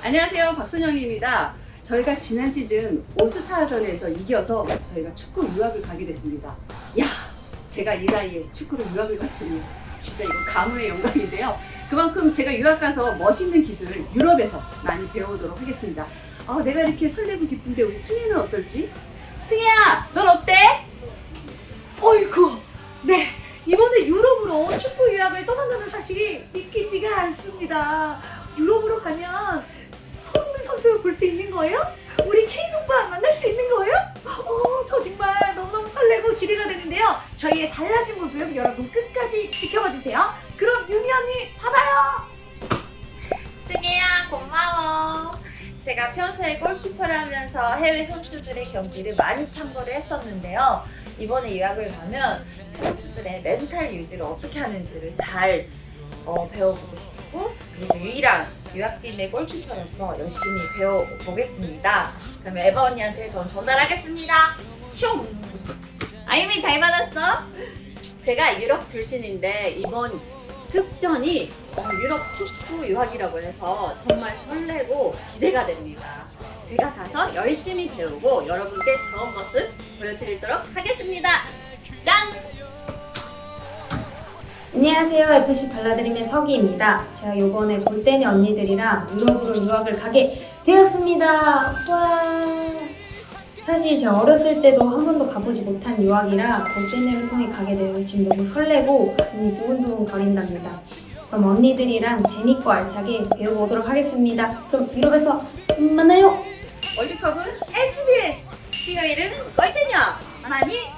안녕하세요. 박순영입니다. 저희가 지난 시즌 올스타전에서 이겨서 저희가 축구 유학을 가게 됐습니다. 야, 제가 이 나이에 축구를 유학을 갔더니 진짜 이거 가문의 영광인데요. 그만큼 제가 유학 가서 멋있는 기술을 유럽에서 많이 배워오도록 하겠습니다. 아, 내가 이렇게 설레고 기쁜데 우리 승혜는 어떨지? 승혜야, 넌 어때? 어이구, 네. 이번에 유럽으로 축구 유학을 떠난다는 사실이 믿기지가 않습니다. 유럽으로 가면 거예요? 우리 케인 오빠 만날 수 있는 거예요? 어, 저 정말 너무너무 설레고 기대가 되는데요. 저희의 달라진 모습 여러분 끝까지 지켜봐 주세요. 그럼 유미 언니 받아요. 승혜야 고마워. 제가 평소에 골키퍼를 하면서 해외 선수들의 경기를 많이 참고를 했었는데요. 이번에 유학을 가면 선수들의 멘탈 유지를 어떻게 하는지를 잘 어, 배워보고 싶고 그리고 유일한 유학팀의 골키퍼로서 열심히 배워보겠습니다. 그러면 에바 언니한테 전 전달하겠습니다. 슝! 아유미 잘 받았어? 제가 유럽 출신인데 이번 특전이 어, 유럽 축구 유학이라고 해서 정말 설레고 기대가 됩니다. 제가 가서 열심히 배우고 여러분께 좋은 모습 보여드리도록 하겠습니다. 짠! 안녕하세요. FC 발라드림의 서기입니다. 제가 요번에 골대니 언니들이랑 유럽으로 유학을 가게 되었습니다. 와! 사실 제가 어렸을 때도 한 번도 가보지 못한 유학이라 골대니를 통해 가게 되어서 지금 너무 설레고 가슴이 두근두근 거린답니다. 그럼 언니들이랑 재밌고 알차게 배워보도록 하겠습니다. 그럼 유럽에서 만나요! 월드컵은 SBS 수요일은 골대녀! 많이.